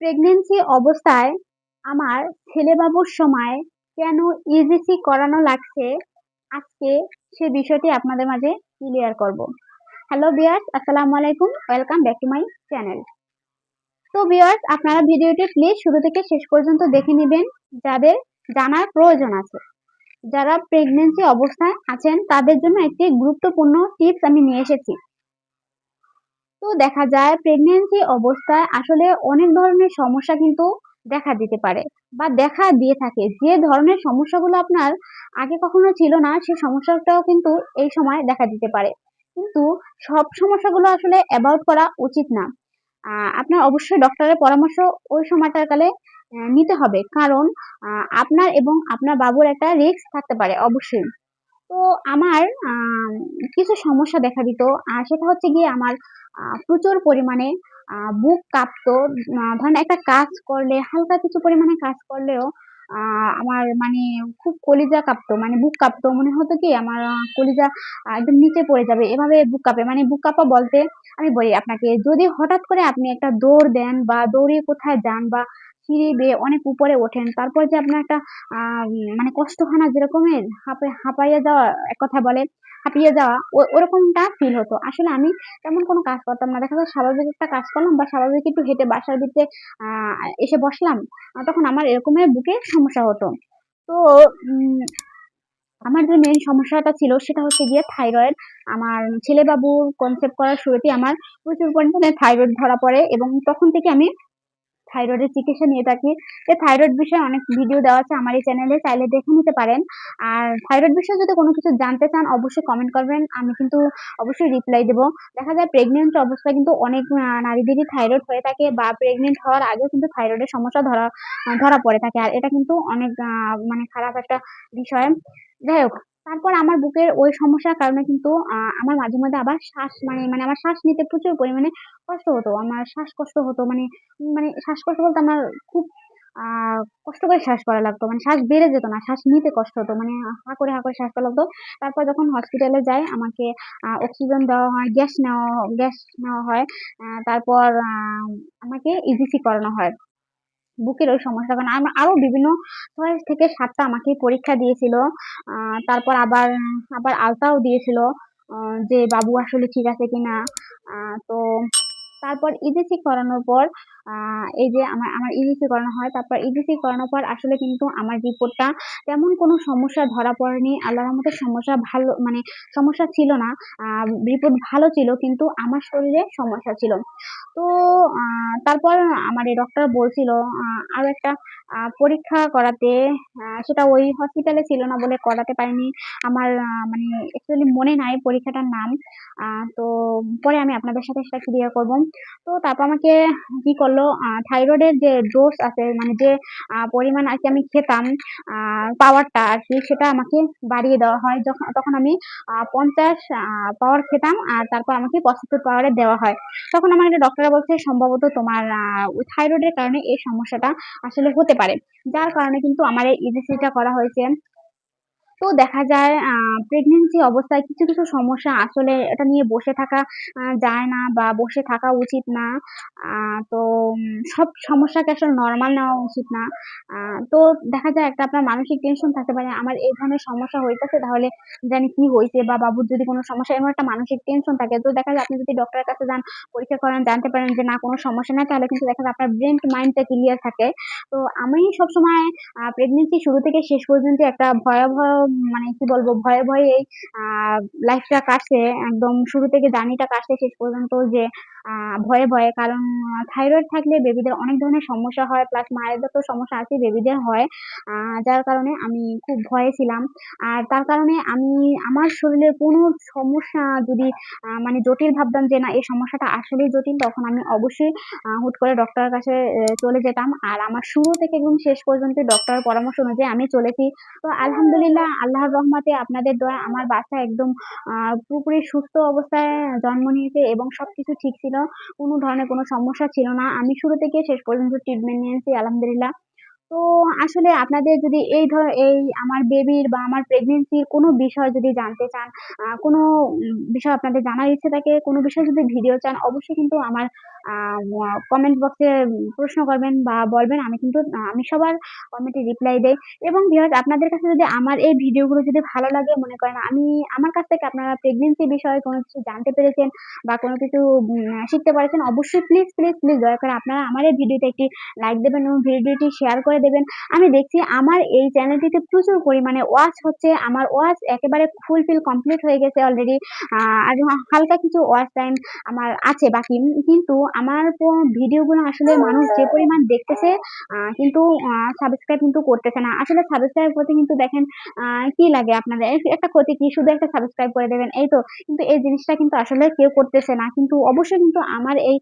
Pregnancy অবস্থায় আমার ছেলে বাবুর সময় কেন ইজিসি করানো লাগছে, আজকে সে বিষয়টি আপনাদের মাঝে ক্লিয়ার করব। হ্যালো বিয়ার্স আসসালামু আলাইকুম welcome back to my channel তো বিয়ার্স আপনারা ভিডিওটি প্লিজ শুরু থেকে শেষ পর্যন্ত দেখে নেবেন, যাদের জানার প্রয়োজন আছে। যারা প্রেগনেন্সি অবস্থায় আছেন, তাদের জন্য একটি গুরুত্বপূর্ণ টিপস আমি নিয়ে এসেছি। তো দেখা যায় প্রেগনেন্সি অবস্থায় আসলে অনেক ধরনের সমস্যা কিন্তু দেখা দিতে পারে বা দেখা দিয়ে থাকে। যে ধরনের সমস্যাগুলো আপনার আগে কখনো ছিল না সেই সমস্যাটাও কিন্তু এই সময় দেখা দিতে পারে। কিন্তু সব সমস্যাগুলো আসলে অ্যাভয়েড করা উচিত না। আপনার অবশ্যই ডক্টরের পরামর্শ ওই সময়টার কালে নিতে হবে। কারণ আপনার এবং আপনার বাবুর একটা রিস্ক থাকতে পারে, অবশ্যই। তো আমার কিছু সমস্যা দেখা দিত। আর সেটা হচ্ছে গিয়ে আমার প্রচুর পরিমাণে বুক কাঁপতো। ধরেন একটা কাজ করলে, হালকা কিছু পরিমাণে কাজ করলেও আমার মানে খুব কলিজা কাঁপতো মানে বুক কাঁপতো। মনে হতো কি, আমার কলিজা একদম নিচে পড়ে যাবে। এভাবে বুক কাঁপে। মানে বুক কাঁপা বলতে আমি বলি আপনাকে, যদি হঠাৎ করে আপনি একটা দৌড় দেন বা দৌড়ে কোথায় যান বা সিঁড়ি বেয়ে অনেক উপরে ওঠেন। তারপর যে আপনার একটা মানে কষ্টখানা যেরকমের হাঁপে, হাঁপাইয়া যাওয়া, এক কথা বলে হাঁপিয়ে যাওয়া ওরকমটা ফিল হতো। আসলে আমি তেমন কোনো কাজ করতাম না। দেখা যায় স্বাভাবিক একটা কাজ করলাম বা স্বাভাবিক একটু হেঁটে বাসার ভিতরে এসে বসলাম তখন আমার এরকমের বুকে সমস্যা হতো। তো আমার যে মেন সমস্যাটা ছিল সেটা হচ্ছে গিয়ে থাইরয়েড আমার ছেলে বাবুর কনসেপ্ট করার শুরুতেই আমার প্রচুর পরিমাণে থাইরয়েড ধরা পড়ে এবং তখন থেকে আমি থাইরয়েডের চিকিৎসা নিয়ে থাকি। এই থাইরয়েড বিষয়ে অনেক ভিডিও দেওয়া আছে আমার এই চ্যানেলে চাইলে দেখে নিতে পারেন। আর থাইরয়েড বিষয়ে যদি কোনো কিছু জানতে চান, অবশ্যই কমেন্ট করবেন, আমি কিন্তু অবশ্যই রিপ্লাই দেবো। দেখা যায় প্রেগনেন্ট অবস্থায় কিন্তু অনেক নারীদেরই থাইরয়েড হয়ে থাকে বা প্রেগনেন্ট হওয়ার আগেও কিন্তু থাইরয়েডের সমস্যা ধরা ধরা পড়ে থাকে। আর এটা কিন্তু অনেক মানে খারাপ একটা বিষয়। যাই হোক তারপর আমার বুকের ওই সমস্যার কারণে কিন্তু আমার মাঝে মধ্যে আবার শ্বাস মানে মানে আমার শ্বাস নিতে প্রচুর পরিমাণে কষ্ট হতো। আমার শ্বাসকষ্ট হতো মানে মানে শ্বাসকষ্ট বলতে আমার খুব কষ্ট করে শ্বাস করা লাগতো। মানে শ্বাস বেড়ে যেত না, শ্বাস নিতে কষ্ট হতো। মানে হা করে হা করে শ্বাস করা লাগতো। তারপর যখন হসপিটালে যাই, আমাকে অক্সিজেন দেওয়া হয় গ্যাস নেওয়া গ্যাস নেওয়া হয়। তারপর আমাকে ইজিসি করানো হয়। বুকের ওই সমস্যা কারণে আমার আরও বিভিন্ন ছয় থেকে সাতটা আমাকে পরীক্ষা দিয়েছিল। তারপর আবার আবার আলতাও দিয়েছিল যে বাবু আসলে ঠিক আছে কিনা। তো তারপর ইজিসি করানোর পর এই যে আমার আমার ইজিসি করানো হয়, তারপর ইজিসি করানোর পর আসলে কিন্তু আমার রিপোর্টটা তেমন কোনো সমস্যা ধরা পড়েনি। আল্লাহর রহমতের সমস্যা ভালো মানে সমস্যা ছিল না। রিপোর্ট ভালো ছিল কিন্তু আমার শরীরে সমস্যা ছিল। তো তারপর আমার এই ডক্টর বলছিল আরও একটা পরীক্ষা করাতে সেটা ওই হসপিটালে ছিল না বলে করাতে পারিনি। আমার মানে অ্যাকচুয়ালি মনে নাই পরীক্ষাটার নাম। তো পরে আমি আপনাদের সাথে সেটা ক্লিয়ার করব। তো তারপর আমাকে কি করল থাইরয়েডের যে ডোজ আছে মানে যে পরিমাণ আর কি আমি খেতাম পাওয়ারটা আর কি, সেটা আমাকে বাড়িয়ে দেওয়া হয়। যখন তখন আমি পঞ্চাশ পাওয়ার খেতাম আর তারপর আমাকে পঁচাত্তর পাওয়ারে দেওয়া হয়। তখন আমার একটা ডক্টররা বলছে, সম্ভবত তোমার থাইরয়েডের কারণে এই সমস্যাটা আসলে হতে পারে। যার কারণে কিন্তু আমার এই ইজিসিটা করা হয়েছে। তো দেখা যায় প্রেগনেন্সি অবস্থায় কিছু কিছু সমস্যা আসলে এটা নিয়ে বসে থাকা যায় না বা বসে থাকা উচিত না। তো সব সমস্যাকে আসলে নর্মাল নেওয়া উচিত না। তো দেখা যায় একটা আপনার মানসিক টেনশন থাকতে পারে, আমার এই ধরনের সমস্যা হইতেছে তাহলে জানি কি হয়েছে বা বাবুর যদি কোনো সমস্যা, এমন একটা মানসিক টেনশন থাকে। তো দেখা যায় আপনি যদি ডক্টরের কাছে যান, পরীক্ষা করেন, জানতে পারেন যে না, কোনো সমস্যা নাই, তাহলে কিন্তু দেখা যায় আপনার ব্রেন মাইন্ডটা ক্লিয়ার থাকে। তো আমি সবসময় প্রেগনেন্সি শুরু থেকে শেষ পর্যন্ত একটা ভয়াবহ মানে কি বলব, ভয়ে ভয়ে এই লাইফটা কাটছে একদম শুরু থেকে জার্নিটা কাটছে শেষ পর্যন্ত যে ভয়ে ভয়ে, কারণ থাইরয়েড থাকলে বেবিদের অনেক ধরনের সমস্যা হয় প্লাস মায়ের যত সমস্যা আছে বেবিদের হয় যার কারণে আমি খুব ভয়ে ছিলাম। আর তার কারণে আমি, আমার শরীরের কোনো সমস্যা যদি মানে জটিল ভাবতাম যে না, এই সমস্যাটা আসলেই জটিল, তখন আমি অবশ্যই হুট করে ডক্টরের কাছে চলে যেতাম। আর আমার শুরু থেকে একদম শেষ পর্যন্ত ডক্টরের পরামর্শ অনুযায়ী আমি চলেছি। তো আলহামদুলিল্লাহ, আল্লাহর রহমতে আপনাদের দোয়া, আমার বাচ্চা একদম পুরোপুরি সুস্থ অবস্থায় জন্ম নিয়েছে এবং সবকিছু ঠিক ছিল। কোনো ধরনের কোনো সমস্যা ছিল না। আমি শুরু থেকে শেষ পর্যন্ত ট্রিটমেন্ট নিয়েছি আলহামদুলিল্লাহ। তো আসলে আপনাদের যদি এই ধর, এই আমার বেবির বা আমার প্রেগনেন্সির কোনো বিষয় যদি জানতে চান কোনো বিষয় আপনাদের জানার ইচ্ছে থাকে, কোনো বিষয় যদি ভিডিও চান, অবশ্যই কিন্তু আমার কমেন্ট বক্সে প্রশ্ন করবেন বা বলবেন, আমি কিন্তু আমি সবার কমেন্টে রিপ্লাই দেই। এবং ভিউয়ার্স আপনাদের কাছে যদি আমার এই ভিডিওগুলো যদি ভালো লাগে, মনে করেন আমি, আমার কাছ থেকে আপনারা প্রেগনেন্সি বিষয়ে কোনো কিছু জানতে পেরেছেন বা কোনো কিছু শিখতে পারছেন, অবশ্যই প্লিজ প্লিজ প্লিজ দয়া করে আপনারা আমার এই ভিডিওতে একটি লাইক দেবেন এবং ভিডিওটি শেয়ার করে দেবেন। আমি দেখছি আমার এই চ্যানেলটিতে প্রচুর পরিমাণে ওয়াচ হচ্ছে। আমার ওয়াচ একেবারে ফুলফিল কমপ্লিট হয়ে গেছে অলরেডি আর হালকা কিছু ওয়াচ টাইম আমার আছে বাকি। কিন্তু আমার ভিডিওগুলো আসলে মানুষ যে পরিমাণ দেখতেছে কিন্তু সাবস্ক্রাইব কিন্তু করতেছে না। আসলে সাবস্ক্রাইব করতে কিন্তু দেখেন কি লাগে আপনাদের? একটা ক্ষতি কি? শুধু একটা সাবস্ক্রাইব করে দেবেন, এই তো। কিন্তু এই জিনিসটা কিন্তু আসলে কেউ করতেছে না। কিন্তু অবশ্যই কিন্তু আমার এই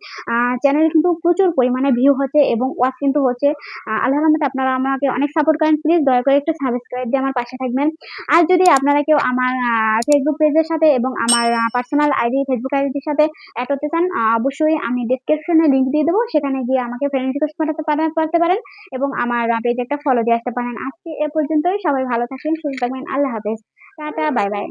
চ্যানেলে কিন্তু প্রচুর পরিমাণে ভিউ হচ্ছে এবং ওয়াচ কিন্তু হচ্ছে। আল্লাহ আপনারা আমাকে অনেক সাপোর্ট করেন প্লিজ দয়া করে একটু সাবস্ক্রাইব দিয়ে আমার পাশে থাকবেন। আর যদি আপনারা কেউ আমার ফেসবুক পেজের সাথে এবং আমার পার্সোনাল আইডি ফেসবুক আইডির সাথে অ্যাড হতে চান অবশ্যই আমি ডিসক্রিপশনে লিংক দিয়ে দেবো। সেখানে গিয়ে আমাকে ফ্রেন্ড রিকোয়েস্ট পাঠাতে পারতে পারেন এবং আমার পেজে একটা ফলো দিয়ে আসতে পারেন। আজকে এ পর্যন্তই। সবাই ভালো থাকেন সুস্থ থাকবেন। আল্লাহ হাফেজ। Tata bye bye